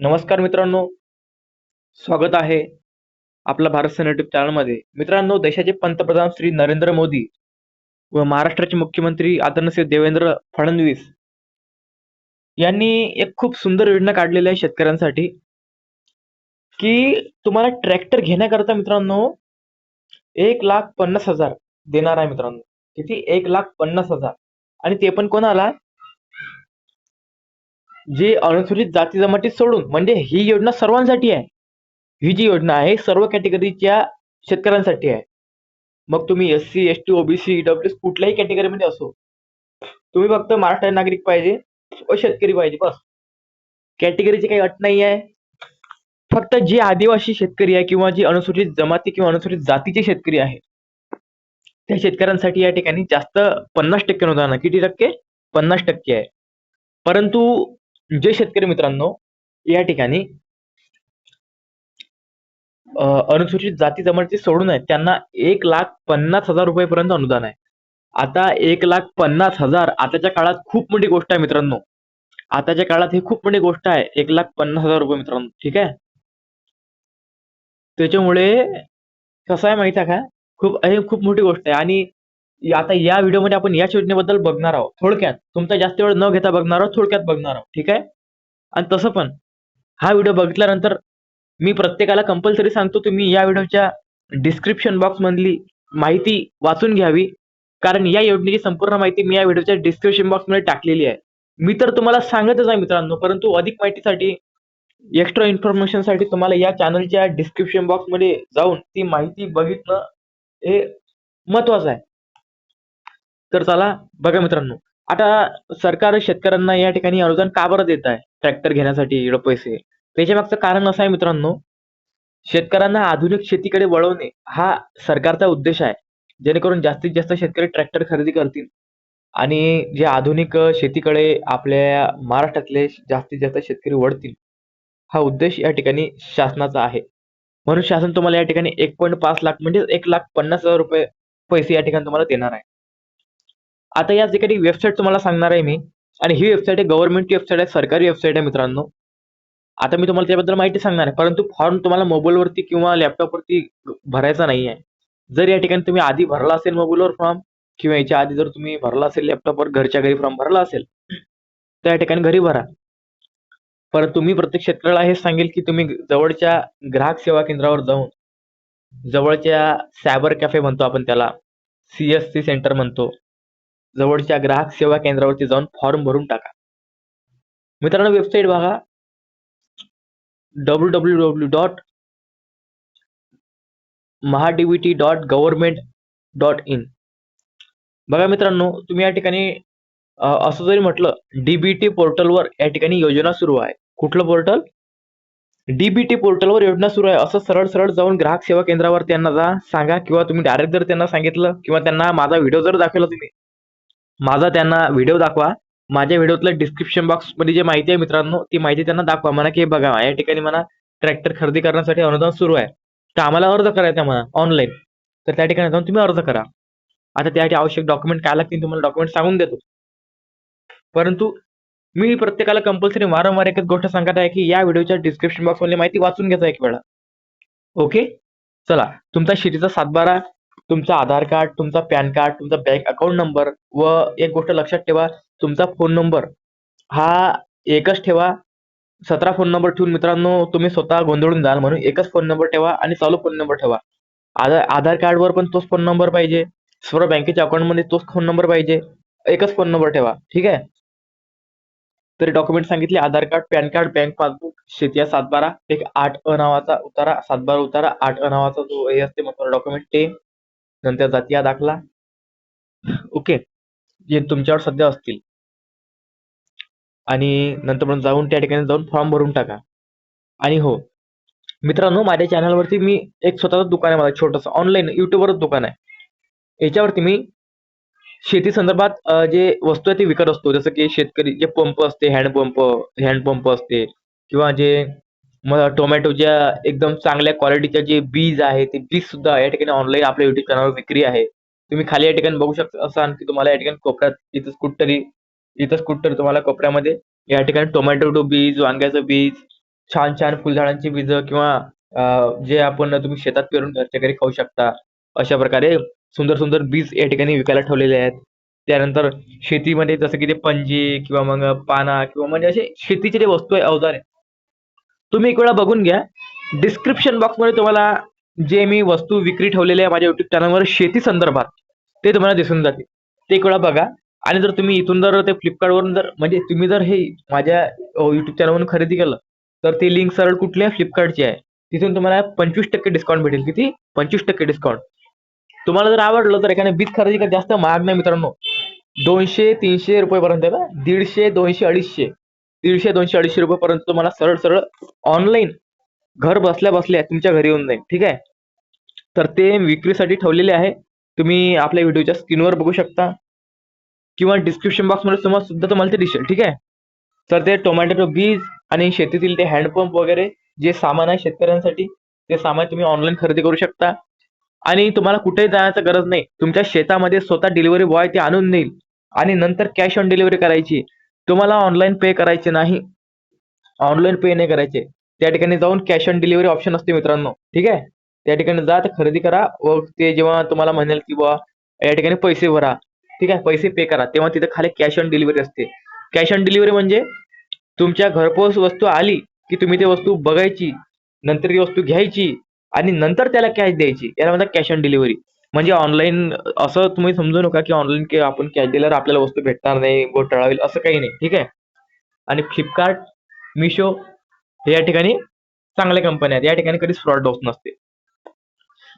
नमस्कार मित्रांनो. स्वागत आहे आपला भारत सेना युट्यूब चॅनलमध्ये मित्रांनो देशाचे पंतप्रधान श्री नरेंद्र मोदी व महाराष्ट्राचे मुख्यमंत्री आदरणीय देवेंद्र फडणवीस यांनी एक खूप सुंदर योजना काढलेली आहे शेतकऱ्यांसाठी की तुम्हाला ट्रॅक्टर घेण्याकरता मित्रांनो एक लाख पन्नास हजार देणार आहे मित्रांनो. किती? एक लाख पन्नास हजार. आणि ते पण कोणाला? जे अनुसूचित जाती जमाती सोडून म्हणजे ही योजना सर्वांसाठी आहे. ही जी योजना आहे सर्व कॅटेगरीच्या शेतकऱ्यांसाठी आहे. मग तुम्ही S C S T OBC W कुठल्याही कॅटेगरीमध्ये असो. तुम्ही फक्त महाराष्ट्र नागरिक पाहिजे व शेतकरी पाहिजे बस. कॅटेगरीची काही अट नाही आहे. फक्त जे आदिवासी शेतकरी आहे किंवा जे अनुसूचित जमाती किंवा अनुसूचित जातीचे शेतकरी आहे त्या शेतकऱ्यांसाठी या ठिकाणी जास्त पन्नास टक्के अनुदान आहे. किती टक्के? पन्नास टक्के आहे. परंतु जे शेतकरी मित्रांनो या ठिकाणी अनुसूचित जाती जमाती सोडून आहेत त्यांना एक लाख पन्नास हजार रुपयेपर्यंत अनुदान आहे. आता एक लाख पन्नास हजार आताच्या काळात खूप मोठी गोष्ट आहे मित्रांनो. आताच्या काळात ही खूप मोठी गोष्ट आहे एक लाख पन्नास हजार रुपये मित्रांनो ठीक आहे? त्याच्यामुळे कसं आहे माहिती आहे का? खूप हे खूप मोठी गोष्ट आहे. आणि आता या व्हिडिओमध्ये आपण याच योजनेबद्दल बघणार आहोत. थोडक्यात तुमचा जास्त वेळ न घेता बघणार आहोत थोडक्यात बघणार आहोत. ठीक आहे? आणि तसं पण हा व्हिडिओ बघितल्यानंतर मी प्रत्येकाला कंपल्सरी सांगतो तुम्ही या व्हिडिओच्या डिस्क्रिप्शन बॉक्स मधली माहिती वाचून घ्यावी. कारण या योजनेची संपूर्ण माहिती मी या व्हिडिओच्या डिस्क्रिप्शन बॉक्समध्ये टाकलेली आहे. मी तर तुम्हाला सांगतच आहे मित्रांनो परंतु अधिक माहितीसाठी एक्स्ट्रा इन्फॉर्मेशनसाठी तुम्हाला या चॅनलच्या डिस्क्रिप्शन बॉक्समध्ये जाऊन ती माहिती बघितलं हे महत्वाचं आहे. तर चला बघा मित्रांनो आता सरकार शेतकऱ्यांना या ठिकाणी अनुदान का बरं देत आहे? ट्रॅक्टर घेण्यासाठी एवढे पैसे. त्याच्या मागचं कारण असं आहे मित्रांनो शेतकऱ्यांना आधुनिक शेतीकडे वळवणे हा सरकारचा उद्देश आहे. जेणेकरून जास्तीत जास्त शेतकरी ट्रॅक्टर खरेदी करतील. आणि जे आधुनिक शेतीकडे आपल्या महाराष्ट्रातले जास्तीत जास्त शेतकरी वळतील हा उद्देश या ठिकाणी शासनाचा आहे. म्हणून शासन तुम्हाला या ठिकाणी एक पॉईंट पाच लाख म्हणजे एक लाख पन्नास हजार रुपये पैसे या ठिकाणी तुम्हाला देणार आहे. आता या ठिकाणी वेबसाईट तुम्हाला सांगणार आहे मी. आणि ही वेबसाईट आहे गव्हर्नमेंटची वेबसाईट आहे सरकारी वेबसाईट आहे मित्रांनो. आता मी तुम्हाला त्याबद्दल माहिती सांगणार आहे परंतु फॉर्म तुम्हाला मोबाईलवरती किंवा लॅपटॉपवरती भरायचा नाही आहे. जर या ठिकाणी तुम्ही आधी भरला असेल मोबाईलवर फॉर्म किंवा याच्या आधी जर तुम्ही भरला असेल लॅपटॉपवर घरच्या घरी फॉर्म भरला असेल तर या ठिकाणी घरी भरा. पर तुम्ही प्रत्येक शेतकऱ्याला हे सांगेल की तुम्ही जवळच्या ग्राहक सेवा केंद्रावर जाऊन जवळच्या सायबर कॅफे म्हणतो आपण त्याला सीएससी सेंटर म्हणतो जवळच्या ग्राहक सेवा केंद्रावरती जाऊन फॉर्म भरून टाका. मित्रांनो वेबसाईट बघा. W W W dot MahaDBT dot government dot in बघा मित्रांनो तुम्ही या ठिकाणी असं जरी म्हटलं डीबीटी पोर्टलवर या ठिकाणी योजना सुरू आहे. कुठलं पोर्टल? डीबीटी पोर्टलवर योजना सुरू आहे. असं सरळ सरळ जाऊन ग्राहक सेवा केंद्रावर त्यांना जा सांगा किंवा तुम्ही डायरेक्ट जर त्यांना सांगितलं किंवा त्यांना माझा व्हिडिओ जर दाखवला तुम्ही माझा त्यांना व्हिडिओ दाखवा. माझ्या व्हिडिओतल्या डिस्क्रिप्शन बॉक्समध्ये जी जे माहिती आहे मित्रांनो ती माहिती त्यांना दाखवा. म्हणा की हे बघा या ठिकाणी म्हणा ट्रॅक्टर खरेदी करण्यासाठी अनुदान सुरू आहे. तर आम्हाला अर्ज करायचा आहे म्हणा ऑनलाईन तर त्या ठिकाणी जाऊन तुम्ही अर्ज करा. आता त्यासाठी आवश्यक डॉक्युमेंट काय लागतील तुम्हाला डॉक्युमेंट सांगून देतो. परंतु मी प्रत्येकाला कंपल्सरी वारंवार एकच गोष्ट सांगत आहे की या व्हिडिओच्या डिस्क्रिप्शन बॉक्स माहिती वाचून घ्यायचा एक वेळा. ओके चला तुमचा शेतीचा सातबारा तुमचा आधार कार्ड तुमचा पॅन कार्ड तुमचा बँक अकाउंट नंबर व एक गोष्ट लक्षात ठेवा तुमचा फोन नंबर हा एकच ठेवा. सतरा फोन नंबर ठेवून मित्रांनो तुम्ही स्वतः गोंधळून जाल म्हणून एकच फोन नंबर ठेवा आणि चालू फोन नंबर ठेवा. आधार आधार कार्डवर पण तोच फोन नंबर पाहिजे. सर्व बँकेच्या अकाउंटमध्ये तोच फोन नंबर पाहिजे. एकच फोन नंबर ठेवा. ठीक आहे? तर डॉक्युमेंट सांगितले Aadhaar card PAN card bank passbook शेतीया सातबारा. एक आठ अ नावाचा उतारा सातबारा उतारा आठ अ नावाचा जो हे असते मग डॉक्युमेंट ते. नंतर जातीय दाखला. ओके जे तुमच्यावर सध्या असतील. आणि नंतर पण जाऊन त्या ठिकाणी जाऊन फॉर्म भरून टाका. आणि हो. मित्रांनो माझ्या चॅनलवरती मी एक स्वतःच दुकान आहे माझं छोटंसं ऑनलाईन युट्यूबवरच दुकान आहे. याच्यावरती मी शेती संदर्भात जे वस्तू आहे ते विकत असतो. जसं की शेतकरी जे पंप असते हँडपंप हँडपंप असते किंवा जे म टोमॅटोच्या एकदम चांगल्या क्वालिटीच्या जे बीज आहे ते बीज सुद्धा या ठिकाणी ऑनलाईन आपल्या युट्यूब चॅनलवर विक्री आहे. तुम्ही खाली या ठिकाणी बघू शकता असाल की तुम्हाला या ठिकाणी कोपऱ्यात इथंच कुठतरी इथंच कुठतरी तुम्हाला कोपऱ्यामध्ये या ठिकाणी टोमॅटो बीज वांग्याचं बीज छान छान फुलझाडांची बीज किंवा जे आपण तुम्ही शेतात पेरून घरच्या घरी खाऊ शकता अशा प्रकारे सुंदर सुंदर बीज या ठिकाणी विकायला ठेवलेले आहेत. त्यानंतर शेतीमध्ये जसं की ते पंजे किंवा मग पाना किंवा म्हणजे असे शेतीचे जे वस्तू आहे अवजार आहे तुम्ही एक वेळा बघून घ्या. डिस्क्रिप्शन बॉक्समध्ये तुम्हाला जे मी वस्तू विक्री ठेवलेले आहे माझ्या युट्यूब चॅनलवर शेती संदर्भात ते तुम्हाला दिसून जाते ते एक वेळा बघा. आणि जर तुम्ही इथून जर ते फ्लिपकार्टवरून जर म्हणजे तुम्ही जर हे माझ्या युट्यूब चॅनलवरून खरेदी केलं तर ती लिंक सरळ कुठली आहे फ्लिपकार्टची आहे. तिथून तुम्हाला पंचवीस टक्के डिस्काउंट भेटेल. किती? पंचवीस टक्के डिस्काउंट तुम्हाला जर आवडलं तर एखाद्या बीज खरेदी करा जास्त महाग नाही मित्रांनो. दोनशे तीनशे रुपयेपर्यंत का दीडशे दोनशे अडीचशे. दीडशे दोनशे अडीचशे रुपयेपर्यंत तुम्हाला सरळ सरळ ऑनलाईन घर बसल्या बसल्या तुमच्या घरी येऊन जाईल. ठीक आहे? तर ते विक्रीसाठी ठेवलेले आहे. तुम्ही आपल्या व्हिडिओच्या स्क्रीनवर बघू शकता. किंवा डिस्क्रिप्शन बॉक्समध्ये तुम्हाला सुद्धा तुम्हाला ते दिसेल. ठीक आहे? तर ते टोमॅटो बीज आणि शेतीतील ते हँडपंप वगैरे जे सामान आहे शेतकऱ्यांसाठी ते सामान तुम्ही ऑनलाईन खरेदी करू शकता. आणि तुम्हाला कुठेही जाण्याची गरज नाही. तुमच्या शेतामध्ये स्वतः डिलिव्हरी बॉय ते आणून देईल. आणि नंतर कॅश ऑन डिलिव्हरी करायची. तुम्हाला ऑनलाईन पे करायचे नाही. ऑनलाईन पे नाही करायचे. त्या ठिकाणी जाऊन कॅश ऑन डिलिव्हरी ऑप्शन असते मित्रांनो. ठीक आहे? त्या ठिकाणी जा तर खरेदी करा. व ते जेव्हा तुम्हाला म्हणेल की बुवा या ठिकाणी पैसे भरा. ठीक आहे? पैसे पे करा. तेव्हा तिथे खाली कॅश ऑन डिलिव्हरी असते. कॅश ऑन डिलिव्हरी म्हणजे तुमच्या घरपोच वस्तू आली की तुम्ही ती वस्तू बघायची. नंतर ती वस्तू घ्यायची. आणि नंतर त्याला कॅश द्यायची. याला म्हणतात कॅश ऑन डिलिव्हरी म्हणजे ऑनलाईन असं तुम्ही समजू नका की ऑनलाईन की आपण कॅश दिल्यावर आपल्याला वस्तू भेटणार नाही घोटाळा होईल असं काही नाही. ठीक आहे? आणि फ्लिपकार्ट मिशो हे या ठिकाणी चांगल्या कंपन्या आहेत. या ठिकाणी कधीच फ्रॉड होत नसते.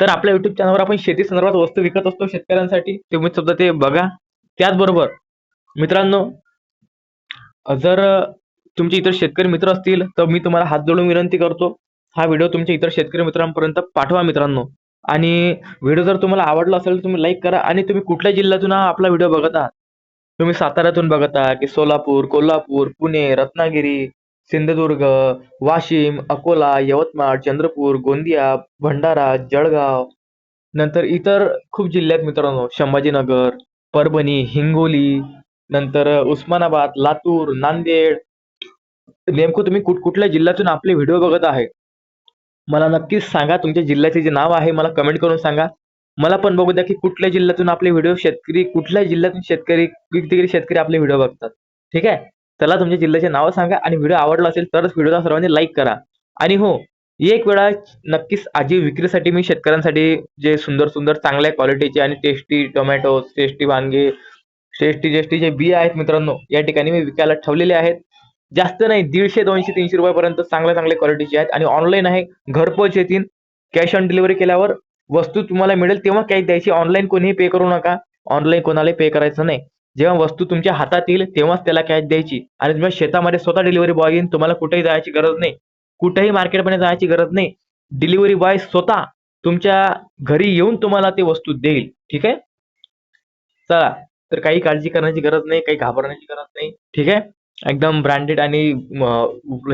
तर आपल्या युट्यूब चॅनलवर आपण शेती संदर्भात वस्तू विकत असतो शेतकऱ्यांसाठी. तुम्ही सुद्धा ते बघा. त्याचबरोबर मित्रांनो जर तुमचे इतर शेतकरी मित्र असतील तर मी तुम्हाला हात जोडून विनंती करतो. हा व्हिडिओ तुमच्या इतर शेतकरी मित्रांपर्यंत पाठवा मित्रांनो. आणि व्हिडिओ जर तुम्हाला आवडला असेल तर तुम्ही लाईक करा आणि तुम्ही कुठल्या जिल्ह्यातून हा आपला व्हिडिओ बघत आहात? तुम्ही साताऱ्यातून बघत आहात की सोलापूर कोल्हापूर पुणे रत्नागिरी सिंधुदुर्ग वाशिम अकोला यवतमाळ चंद्रपूर गोंदिया भंडारा जळगाव नंतर इतर खूप जिल्ह्यात मित्रांनो संभाजीनगर परभणी हिंगोली नंतर उस्मानाबाद लातूर नांदेड. नेमकं तुम्ही कुठ कुठल्या जिल्ह्यातून आपले व्हिडिओ बघत आहे? मला नक्कीच सांगा तुमच्या जिल्ह्याचे जे नाव आहे मला कमेंट करून सांगा. मला पण बघू द्या की कुठल्या जिल्ह्यातून आपले व्हिडिओ शेतकरी कुठल्या जिल्ह्यातून शेतकरी कितीतरी शेतकरी आपले व्हिडिओ बघतात. ठीक आहे? चला तुमच्या जिल्ह्याचे नाव सांगा आणि व्हिडिओ आवडला असेल तरच व्हिडिओला सर्वांनी लाईक करा. आणि हो एक वेळा नक्कीच आजी विक्रीसाठी मी शेतकऱ्यांसाठी जे सुंदर सुंदर चांगल्या क्वालिटीचे आणि टेस्टी टोमॅटो टेस्टी वांगे टेस्टी टेस्टी जे बिया आहेत मित्रांनो या ठिकाणी मी विकायला ठेवलेले आहेत. जास्त नाही दीडशे दोनशे तीनशे रुपयापर्यंत चांगल्या चांगल्या क्वालिटीचे आहेत. आणि ऑनलाईन आहे घरपोच येतील कॅश ऑन डिलिव्हरी केल्यावर वस्तू तुम्हाला मिळेल तेव्हा कॅश द्यायची. ऑनलाईन कोणीही पे करू नका. ऑनलाईन कोणालाही पे करायचं नाही. जेव्हा वस्तू तुमच्या हातात येईल तेव्हाच त्याला कॅश द्यायची. आणि तुम्ही शेतामध्ये स्वतः डिलिव्हरी बॉय येईल तुम्हाला कुठेही जायची गरज नाही. कुठेही मार्केटमध्ये जायची गरज नाही. डिलिव्हरी बॉय स्वतः तुमच्या घरी येऊन तुम्हाला ते वस्तू देईल. ठीक आहे? चला तर काही काळजी करण्याची गरज नाही काही घाबरण्याची गरज नाही. ठीक आहे? एकदम ब्रँडेड आणि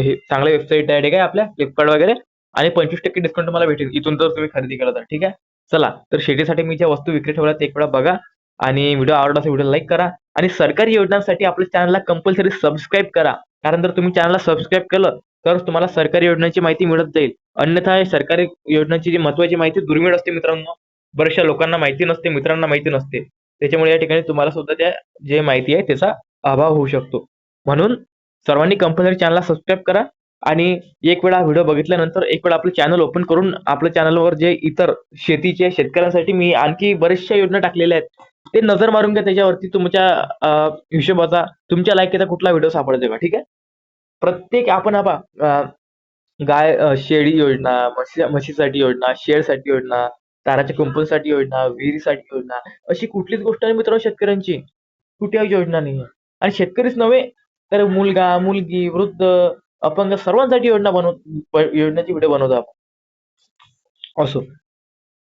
हे चांगल्या वेबसाईट आहे ठीक आहे आपल्या फ्लिपकार्ट वगैरे. आणि पंचवीस टक्के डिस्काउंट तुम्हाला भेटेल. इथून जर तुम्ही खरेदी केला तर ठीक आहे? चला तर शेतीसाठी मी ज्या वस्तू विक्री ठेवल्या ते एक वेळा बघा. आणि व्हिडिओ आवडला असेल व्हिडिओ लाईक करा. आणि सरकारी योजनांसाठी आपल्या चॅनलला कंपल्सरी सबस्क्राईब करा. कारण जर तुम्ही चॅनलला सबस्क्राईब केलं तर तुम्हाला सरकारी योजनांची माहिती मिळत जाईल. अन्यथा सरकारी योजनांची जी महत्वाची माहिती दुर्मिळ असते मित्रांनो. बऱ्याचशा लोकांना माहिती नसते मित्रांना माहिती नसते. त्याच्यामुळे या ठिकाणी तुम्हाला सुद्धा त्या जे माहिती आहे त्याचा अभाव होऊ शकतो. म्हणून सर्वांनी कंपल्सरी चॅनलला सबस्क्राईब करा आणि एक वेळा व्हिडिओ बघितल्यानंतर एक वेळा आपलं चॅनल ओपन करून आपल्या चॅनलवर जे इतर शेतीचे शेतकऱ्यांसाठी मी आणखी बऱ्याचशा योजना टाकलेल्या आहेत. ते नजर मारून घ्या त्याच्यावरती तुमच्या हिशोबाचा तुमच्या लायकीचा कुठला व्हिडिओ सापडतो का ठीक आहे? प्रत्येक आपण आबा गाय शेळी योजना म्हशी म्हशीसाठी योजना शेळसाठी योजना ताराच्या कुंपणसाठी योजना विहिरीसाठी योजना अशी कुठलीच गोष्ट नाही मित्रांनो शेतकऱ्यांची. कुठे योजना नाही आणि शेतकरीच नव्हे तर मुलगा मुलगी वृद्ध अपंग सर्वांसाठी योजना बनव योजनेची व्हिडिओ बनवतो आपण. असो.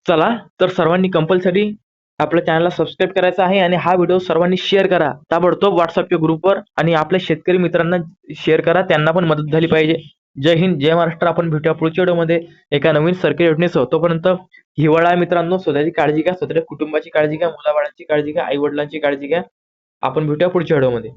चला तर सर्वांनी कंपल्सरी आपल्या चॅनलला सबस्क्राईब करायचा आहे आणि हा व्हिडिओ सर्वांनी शेअर करा. ताबडतोब व्हॉट्सअपच्या ग्रुपवर आणि आपल्या शेतकरी मित्रांना शेअर करा. त्यांना पण मदत झाली पाहिजे. जय हिंद जय महाराष्ट्र. आपण भेटूया पुढच्या व्हिडिओमध्ये एका नवीन सरकारी योजनेसह. तोपर्यंत हिवाळा मित्रांनो स्वतःची काळजी घ्या. स्वतःच्या कुटुंबाची काळजी घ्या. मुलाबाळांची काळजी घ्या. आई वडिलांची काळजी घ्या. आपण भेटूया पुढच्या व्हिडिओमध्ये